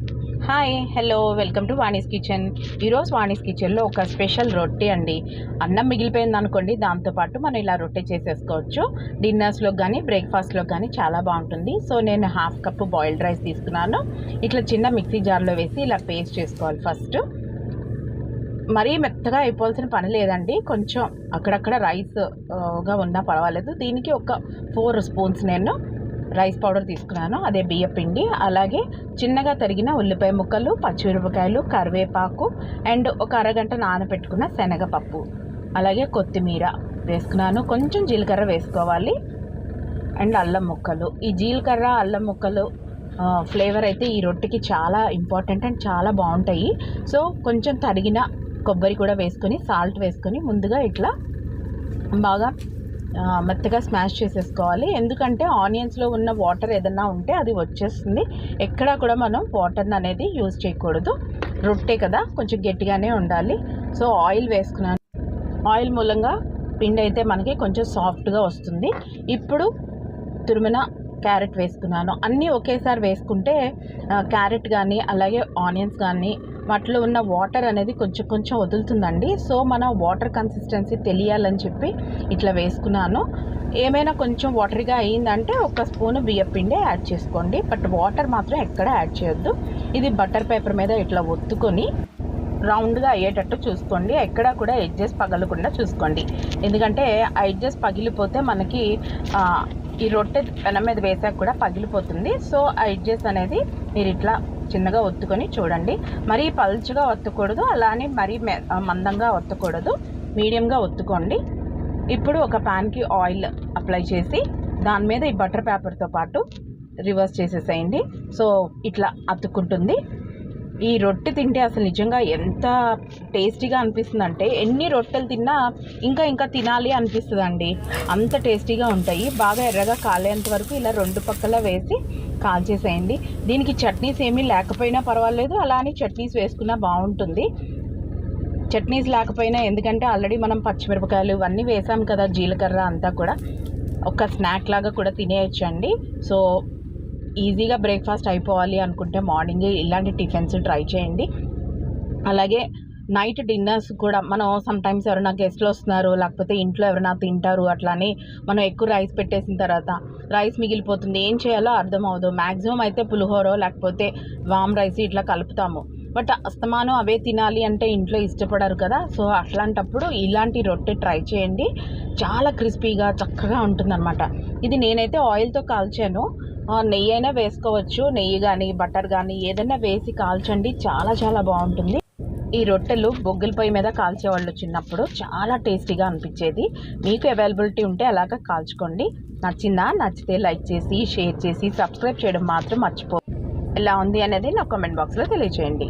Hi hello welcome to Vani's kitchen ఈరోజు వాణిస్ కిచెన్లో ఒక స్పెషల్ రొట్టె అండి. అన్నం మిగిలిపోయింది అనుకోండి దాంతోపాటు మనం ఇలా రొట్టె చేసేసుకోవచ్చు. డిన్నర్స్లో కానీ బ్రేక్ఫాస్ట్లో కానీ చాలా బాగుంటుంది. సో నేను హాఫ్ కప్ బాయిల్డ్ రైస్ తీసుకున్నాను. ఇట్లా చిన్న మిక్సీ జార్లో వేసి ఇలా పేస్ట్ చేసుకోవాలి ఫస్ట్ మరీ మెత్తగా అయిపోవాల్సిన పని లేదండి. కొంచెం అక్కడక్కడ రైస్గా uh, ఉన్నా పర్వాలేదు. దీనికి ఒక ఫోర్ స్పూన్స్ నేను రైస్ పౌడర్ తీసుకున్నాను. అదే బియ్య పిండి అలాగే చిన్నగా తరిగిన ఉల్లిపాయ ముక్కలు పచ్చిమిరపకాయలు కరివేపాకు అండ్ ఒక అరగంట నానబెట్టుకున్న శనగపప్పు. అలాగే కొత్తిమీర వేసుకున్నాను. కొంచెం జీలకర్ర వేసుకోవాలి. అండ్ అల్లం ముక్కలు. ఈ జీలకర్ర అల్లం ముక్కలు ఫ్లేవర్ అయితే ఈ రొట్టెకి చాలా ఇంపార్టెంట్ అండ్ చాలా బాగుంటాయి. సో కొంచెం తరిగిన కొబ్బరి కూడా వేసుకొని సాల్ట్ వేసుకొని ముందుగా ఇట్లా బాగా మెత్తగా స్మాష్ చేసేసుకోవాలి. ఎందుకంటే ఆనియన్స్లో ఉన్న వాటర్ ఏదన్నా ఉంటే అది వచ్చేస్తుంది. ఎక్కడా కూడా మనం వాటర్ని అనేది యూజ్ చేయకూడదు. రొట్టె కదా కొంచెం గట్టిగానే ఉండాలి. సో ఆయిల్ వేసుకున్నాను. ఆయిల్ మూలంగా పిండి అయితే మనకి కొంచెం సాఫ్ట్గా వస్తుంది. ఇప్పుడు తురిమిన క్యారెట్ వేసుకున్నాను. అన్నీ ఒకేసారి వేసుకుంటే క్యారెట్ కానీ అలాగే ఆనియన్స్ కానీ వాటిలో ఉన్న వాటర్ అనేది కొంచెం కొంచెం వదులుతుందండి. సో మన వాటర్ కన్సిస్టెన్సీ తెలియాలని చెప్పి ఇట్లా వేసుకున్నాను. ఏమైనా కొంచెం వాటరీగా అయ్యిందంటే ఒక స్పూన్ బియ్యం పిండి యాడ్ చేసుకోండి. బట్ వాటర్ మాత్రం ఎక్కడ యాడ్ చేయొద్దు. ఇది బటర్ పేపర్ మీద ఇట్లా ఒత్తుకొని రౌండ్గా అయ్యేటట్టు చూసుకోండి. ఎక్కడ కూడా ఎడ్జెస్ పగలకుండా చూసుకోండి. ఎందుకంటే ఆ ఎడ్జెస్ పగిలిపోతే మనకి ఈ రొట్టె పెనం మీద వేసాక కూడా పగిలిపోతుంది. సో ఆ ఎడ్జెస్ అనేది మీరు ఇట్లా చిన్నగా ఒత్తుకొని చూడండి. మరీ పల్చగా ఒత్తకూడదు అలానే మరీ మె- మందంగా ఒత్తకూడదు. మీడియంగా ఒత్తుకోండి. ఇప్పుడు ఒక ప్యాన్కి ఆయిల్ అప్లై చేసి దాని మీద ఈ బటర్ పేపర్తో పాటు రివర్స్ చేసేసేయండి. సో ఇట్లా అతుక్కుంటుంది. ఈ రొట్టె తింటే అసలు నిజంగా ఎంత టేస్టీగా అనిపిస్తుంది అంటే ఎన్ని రొట్టెలు తిన్నా ఇంకా ఇంకా తినాలి అనిపిస్తుంది అండి అంత టేస్టీగా ఉంటాయి. బాగా ఎర్రగా కాలేంత వరకు ఇలా రెండు పక్కల వేసి కాల్చేసేయండి దీనికి చట్నీస్ ఏమీ లేకపోయినా పర్వాలేదు అలా అని చట్నీస్ వేసుకున్నా బాగుంటుంది. చట్నీస్ లేకపోయినా ఎందుకంటే ఆల్రెడీ మనం పచ్చిమిరపకాయలు ఇవన్నీ వేసాం కదా జీలకర్ర అంతా కూడా. ఒక స్నాక్ లాగా కూడా తినేయచ్చు అండి సో ఈజీగా బ్రేక్ఫాస్ట్ అయిపోవాలి అనుకుంటే మార్నింగ్ ఇలాంటి టిఫిన్స్ ట్రై చేయండి. అలాగే నైట్ డిన్నర్స్ కూడా మనం సమ్టైమ్స్ ఎవరైనా గెస్ట్లు వస్తున్నారు లేకపోతే ఇంట్లో ఎవరైనా తింటారు అట్లా అని మనం ఎక్కువ రైస్ పెట్టేసిన తర్వాత రైస్ మిగిలిపోతుంది ఏం చేయాలో అర్థం అవ్వదు మ్యాక్సిమం అయితే పులిహోరో లేకపోతే వామ్ రైస్ ఇట్లా కలుపుతాము. బట్ అస్తమానం అవే తినాలి అంటే ఇంట్లో ఇష్టపడరు కదా. సో అట్లాంటప్పుడు ఇలాంటి రొట్టె ట్రై చేయండి. చాలా క్రిస్పీగా చక్కగా ఉంటుందన్నమాట. ఇది నేనైతే ఆయిల్తో కాల్చాను. నెయ్యి అయినా వేసుకోవచ్చు. నెయ్యి కానీ బటర్ కానీ ఏదైనా వేసి కాల్చండి. చాలా చాలా బాగుంటుంది. ఈ రొట్టెలు బొగ్గుల పొయ్యి మీద కాల్చేవాళ్ళు చిన్నప్పుడు చాలా టేస్టీగా అనిపించేది. మీకు అవైలబిలిటీ ఉంటే అలాగా కాల్చుకోండి. నచ్చిందా? నచ్చితే లైక్ చేసి షేర్ చేసి సబ్స్క్రైబ్ చేయడం మాత్రం మర్చిపో ఎలా ఉంది అనేది నా కామెంట్ బాక్స్లో తెలియచేయండి.